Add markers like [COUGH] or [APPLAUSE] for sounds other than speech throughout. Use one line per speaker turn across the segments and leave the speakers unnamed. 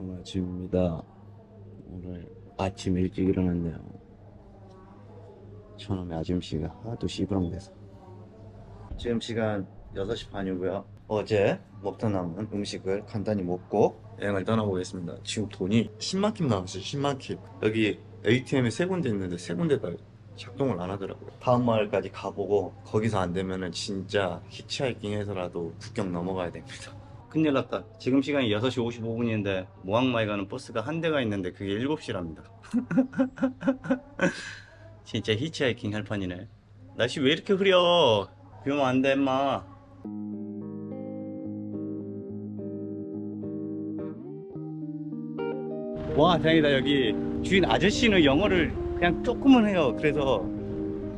좋은 아침입니다. 오늘 아침 일찍 일어났네요. 저놈의 아줌씨가 하도 시부렁대서. 지금 시간 6시 반이고요. 어제 먹다 남은 음식을 간단히 먹고 여행을 떠나보겠습니다. 지금 돈이 10만 킵 나왔어요. 10만 킵. 여기 ATM이 세 군데 있는데 세 군데 다 작동을 안 하더라고요. 다음 마을까지 가보고 거기서 안 되면은 진짜 히치하이킹 해서라도 국경 넘어가야 됩니다. 큰일 났다. 지금 시간이 6시 55분인데 모항마에 가는 버스가 한 대가 있는데 그게 7시랍니다. [LAUGHS] 진짜 히치하이킹 할 판이네. 날씨 왜 이렇게 흐려? 비 오면 안 돼, 임마. 와, 다행이다. 여기 주인 아저씨는 영어를 그냥 조금은 해요. 그래서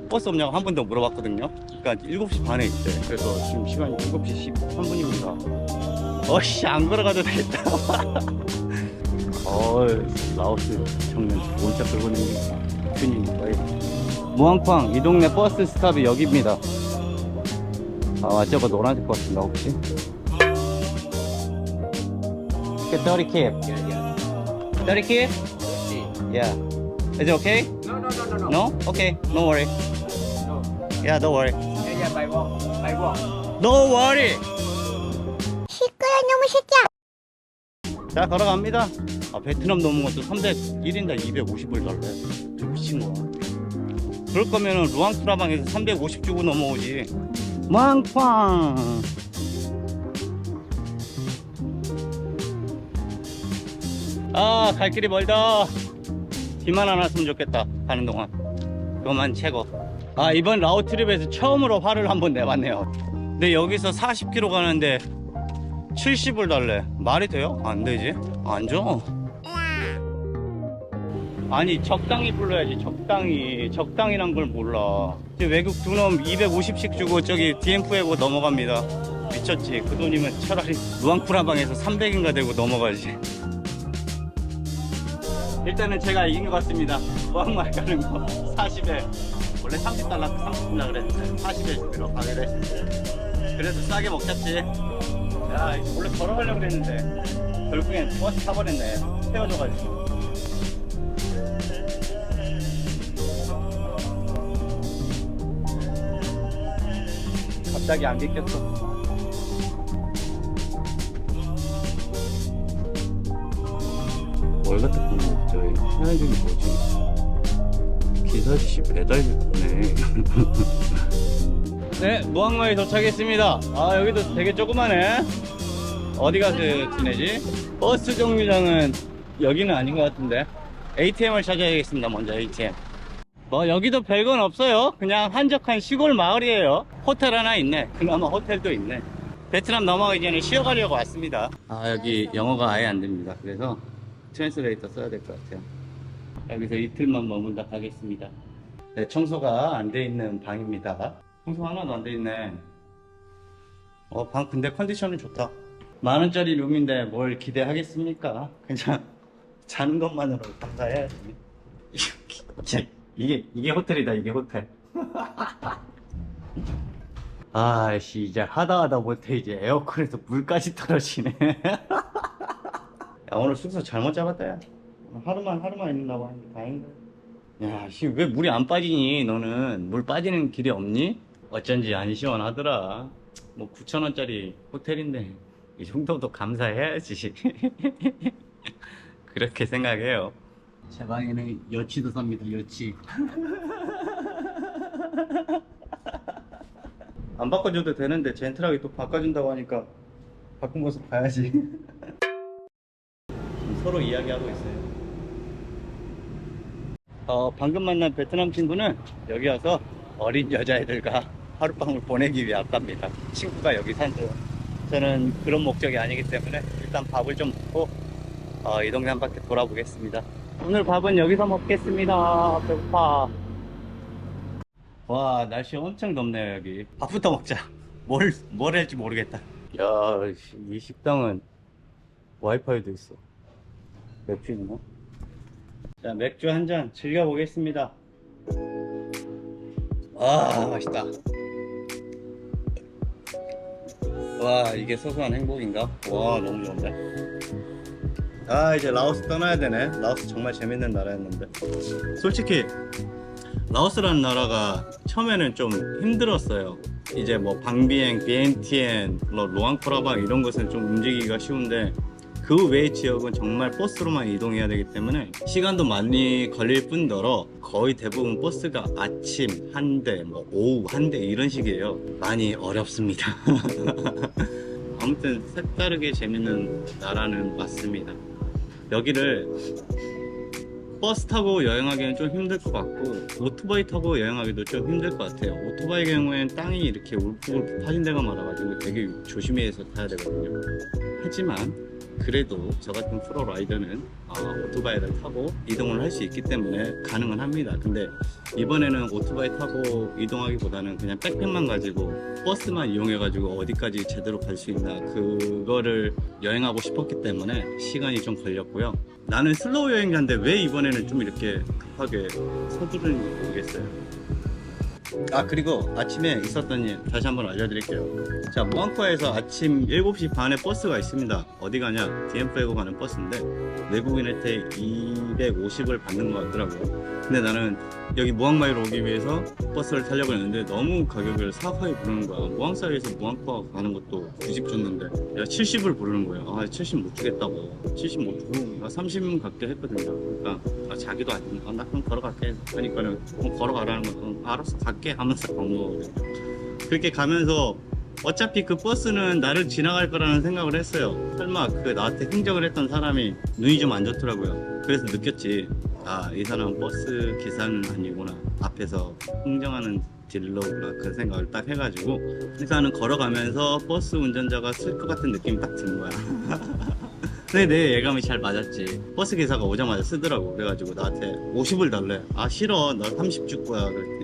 버스 없냐고 한 번 더 물어봤거든요. 그러니까 7시 반에 있대. 그래서 지금 시간이 7시 13분입니다. 어씨, 안 걸어가도 되겠다. 어, 라오스 청년 원짝 들고 있는 거의. 무항팡, 이 동네 버스 스탑이 여기입니다. 아, 저거 노란색 버스인가, 혹시? Get 30 kip. 30 kip? Yeah. Is it okay?
No, no, no, no, no.
No? Okay, no worry.
No.
Yeah, don't worry.
Yeah, yeah, by walk. By walk.
No worry!
너무 새끼야.
자, 걸어갑니다. 아, 베트남 넘은 것도 300, 1인당 250을 달래. 저 미친 거야. 그럴 거면은 루앙투라방에서 350 주고 넘어오지. 망팡! 아, 갈 길이 멀다. 비만 안 왔으면 좋겠다. 가는 동안. 그것만 최고. 아, 이번 라오 트립에서 처음으로 화를 한번 내봤네요. 근데 여기서 40km 가는데 70을 달래. 말이 돼요? 안 되지. 안 줘. 아니, 적당히 불러야지, 적당히. 적당이란 걸 몰라. 외국 두 놈 250씩 주고 저기 DM프에고 넘어갑니다. 미쳤지. 그 돈이면 차라리 루앙쿠라방에서 300인가 되고 넘어가지. 일단은 제가 이긴 것 같습니다. 무항말 가는 거 40에. 원래 30달러, 30달러 그랬는데 40에 주기로 가기로 했습니다. 그래도 싸게 먹겠지. 야, 이거 원래 걸어가려고 그랬는데 결국엔 버스 타버렸네. 태워줘가지고. 갑자기 안 믿겼어. 뭘 갖다 보면 저희 신화적이 뭐지? 기사지씨 배달했네. [LAUGHS] 네, 무항마에 도착했습니다. 아, 여기도 되게 조그마네. 어디 가서 지내지? 버스 정류장은 여기는 아닌 것 같은데. ATM을 찾아야겠습니다, 먼저 ATM. 뭐, 여기도 별건 없어요. 그냥 한적한 시골 마을이에요. 호텔 하나 있네. 그나마 호텔도 있네. 베트남 넘어가기 전에 쉬어가려고 왔습니다. 아, 여기 영어가 아예 안 됩니다. 그래서 트랜스레이터 써야 될 것 같아요. 여기서 이틀만 머물다 가겠습니다. 네, 청소가 안 돼 있는 방입니다. 청소 하나도 안 돼 있네. 어, 방 근데 컨디션은 좋다. 만 원짜리 룸인데 뭘 기대하겠습니까? 그냥 자는 것만으로 감사해야지. 이게, 이게, 이게 호텔이다, 이게 호텔. [LAUGHS] 아씨, 이제 하다 하다 못해 이제 에어컨에서 물까지 떨어지네. [LAUGHS] 야, 오늘 숙소 잘못 잡았다, 야. 하루만, 하루만 있는다고 하니까 다행이다. 야, 씨, 왜 물이 안 빠지니? 너는 물 빠지는 길이 없니? 어쩐지 안 시원하더라. 뭐 9천원짜리 호텔인데 이 정도도 감사해야지. [LAUGHS] 그렇게 생각해요. 제 방에는 여치도 삽니다, 여치. [LAUGHS] 안 바꿔줘도 되는데 젠틀하게 또 바꿔준다고 하니까 바꾼 모습 봐야지. [LAUGHS] 서로 이야기하고 있어요. 어, 방금 만난 베트남 친구는 여기 와서 어린 여자애들과 하룻밤을 보내기 위해 왔답니다. 친구가 여기 산대요. 저는 그런 목적이 아니기 때문에 일단 밥을 좀 먹고 어, 이 동네 한 바퀴 돌아보겠습니다. 오늘 밥은 여기서 먹겠습니다. 배고파. 와 날씨 엄청 덥네요 여기. 밥부터 먹자. 뭘, 뭘 할지 모르겠다. 야, 이 식당은 와이파이도 있어. 맥주 있나? 자, 맥주 한 잔 즐겨보겠습니다. 아, 맛있다. 와, 이게 소소한 행복인가? 와, 너무 좋은데? 아 이제 라오스 떠나야 되네 라오스 정말 재밌는 나라였는데 솔직히 라오스라는 나라가 처음에는 좀 힘들었어요 이제 뭐 방비행, 비엔티엔, 뭐 로앙프라방 이런 곳은 좀 움직이기가 쉬운데 그 외의 지역은 정말 버스로만 이동해야 되기 때문에 시간도 많이 걸릴 뿐더러 거의 대부분 버스가 아침 한 대, 뭐 오후 한 대 이런 식이에요. 많이 어렵습니다. [LAUGHS] 아무튼 색다르게 재밌는 나라는 맞습니다. 여기를 버스 타고 여행하기는 좀 힘들 것 같고 오토바이 타고 여행하기도 좀 힘들 것 같아요. 오토바이 경우에는 땅이 이렇게 울쭉울쭉 파진 데가 많아가지고 되게 조심해서 타야 되거든요. 하지만 그래도 저 같은 프로 라이더는 아, 오토바이를 타고 이동을 할 수 있기 때문에 가능은 합니다. 근데 이번에는 오토바이 타고 이동하기보다는 그냥 백팩만 가지고 버스만 이용해가지고 어디까지 제대로 갈 수 있나 그거를 여행하고 싶었기 때문에 시간이 좀 걸렸고요. 나는 슬로우 여행자인데 왜 이번에는 좀 이렇게 급하게 서두르는지 모르겠어요. 아 그리고 아침에 있었던 일 다시 한번 알려드릴게요. 자 무앙코에서 아침 7시 반에 버스가 있습니다. 어디 가냐? 디엠프에고 가는 버스인데 외국인한테 250을 받는 것 같더라고요. 근데 나는 여기 무앙마이로 오기 위해서 버스를 타려고 했는데 너무 가격을 사악하게 부르는 거야. 무앙사이에서 무앙코 가는 것도 90 줬는데 야 70을 부르는 거야 아70 못 주겠다고. 70 못 주고 나 30은 갖게 했거든요. 그러니까 아, 자기도 안, 아, 나 그럼 걸어갈게. 하니까는 그럼 걸어가라는 거 응, 알았어 갈게 하면서 간 거거든요. 그렇게 가면서 어차피 그 버스는 나를 지나갈 거라는 생각을 했어요. 설마 그 나한테 행정을 했던 사람이 눈이 좀 안 좋더라고요. 그래서 느꼈지 아 이 사람은 버스 기사는 아니구나 앞에서 흥정하는 딜러구나 그 생각을 딱 해가지고 일단은 걸어가면서 버스 운전자가 쓸 것 같은 느낌이 딱 드는 거야 [LAUGHS] 근데 내 예감이 잘 맞았지. 버스 기사가 오자마자 쓰더라고. 그래가지고 나한테 50을 달래. 아, 싫어. 나 30 줄 거야. 그랬더니,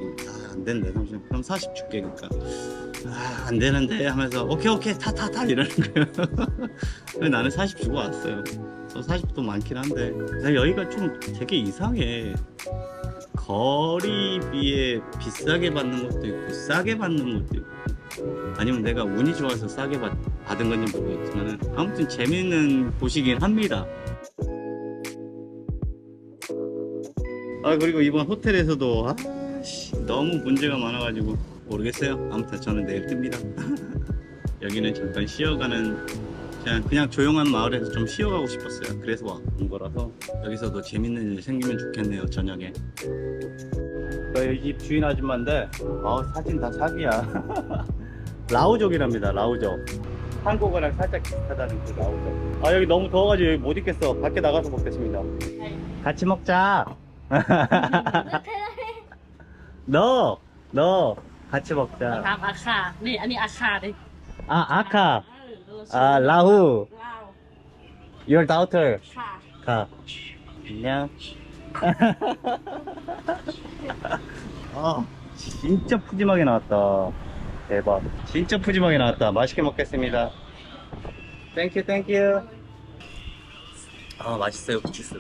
된대. 30. 그럼 40 줄게. 그러니까. 아, 안 되는데. 하면서, 오케이, 오케이. 타, 타, 타. 이러는 거예요. [LAUGHS] 나는 40 주고 왔어요. 저 40도 많긴 한데. 나 여기가 좀 되게 이상해. 거리비에 비싸게 받는 것도 있고, 싸게 받는 것도 있고. 아니면 내가 운이 좋아서 싸게 받, 받은 건지 모르겠지만 아무튼 재밌는 곳이긴 합니다. 아 그리고 이번 호텔에서도 아, 씨, 너무 문제가 많아가지고 모르겠어요. 아무튼 저는 내일 뜹니다. [LAUGHS] 여기는 잠깐 쉬어가는 그냥, 그냥 조용한 마을에서 좀 쉬어가고 싶었어요. 그래서 와- 온 거라서 여기서도 재밌는 일 생기면 좋겠네요. 저녁에. 저희 집 주인 아줌마인데 아 사진 다 사기야. [LAUGHS] 라우족이랍니다. 라우족. 한국어랑 살짝 비슷하다는 그 라우족. 아 여기 너무 더워가지고 여기 못 있겠어. 밖에 나가서 먹겠습니다. 같이 먹자. [LAUGHS] 너, 너 같이
ค
먹자.
รับอาคา นี่ อันนี้อาคาดิ
아 아카,
เออ
아 라후,
เล่า
your daughter.
ค่ะ
가. 안녕. 아, [LAUGHS] 진짜 푸짐하게 나왔다. 대박. 진짜 푸짐하게 나왔다. 맛있게 먹겠습니다. 땡큐, 땡큐. 아, 맛있어요, 부치스.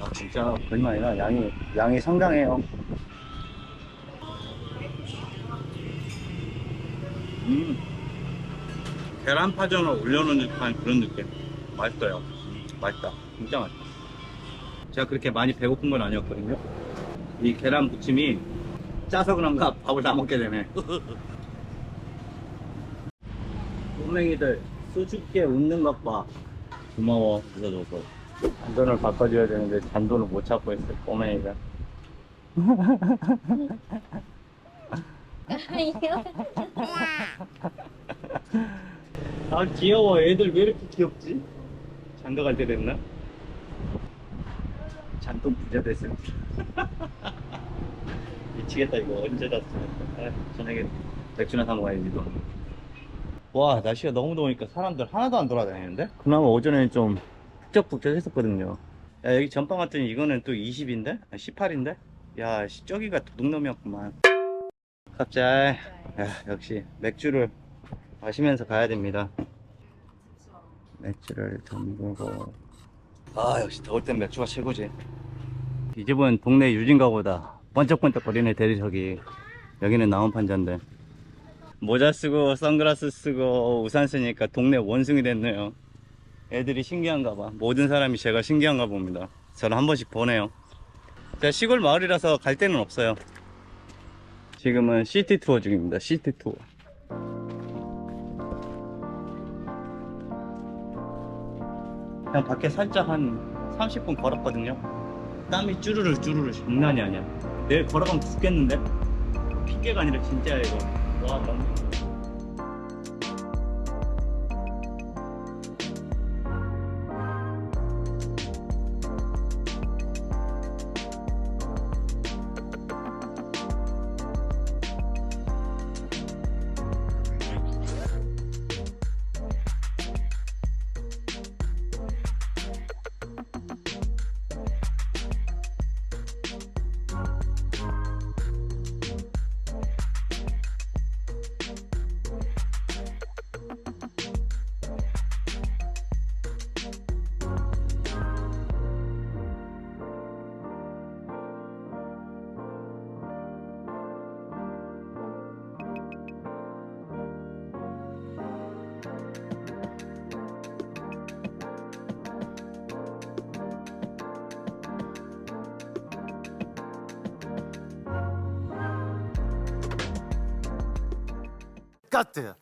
아, 진짜 거짓말 아니라 양이, 양이 상당해요. 음. 계란파전을 올려놓은 듯한 그런 느낌. 맛있어요. 맛있다. 진짜 맛있다. 제가 그렇게 많이 배고픈 건 아니었거든요. 이 계란 무침이 짜서 그런가 밥을 다 먹게 되네. [LAUGHS] 꼬맹이들 수줍게 웃는 것 봐. 고마워. 웃어줘서. 잔돈을 바꿔줘야 되는데 잔돈을 못 찾고 있어. 꼬맹이가. [LAUGHS] 아 귀여워. 애들 왜 이렇게 귀엽지? 장가 갈 때 됐나? 잔돈 부자 됐어요. [LAUGHS] 미치겠다 이거 언제 다 쓰면 아, 저녁에 맥주나 사 먹어야지 돈. 와 날씨가 너무 더우니까 사람들 하나도 안 돌아다니는데? 그나마 오전에는 좀 북적북적 했었거든요. 야 여기 전방 왔더니 이거는 또 20인데? 18인데? 야 씨, 저기가 도둑놈이었구만. 갑자기 야 역시 맥주를 마시면서 가야 됩니다. 맥주를 담그고 아 역시 더울 땐 맥주가 최고지 이 집은 동네 유진가보다 번쩍번쩍 거리는 대리석이 여기는 나온판자인데 모자 쓰고 선글라스 쓰고 우산 쓰니까 동네 원숭이 됐네요 애들이 신기한가 봐. 모든 사람이 제가 신기한가 봅니다. 저는 한 번씩 보네요. 자, 시골 마을이라서 갈 데는 없어요. 지금은 시티 투어 중입니다. 시티 투어. 그냥 밖에 살짝 한 30분 걸었거든요. 땀이 쭈르르 쭈르르 장난이 아니야. 내일 걸어가면 죽겠는데? 핑계가 아니라 진짜야 이거. 와 너무.
카트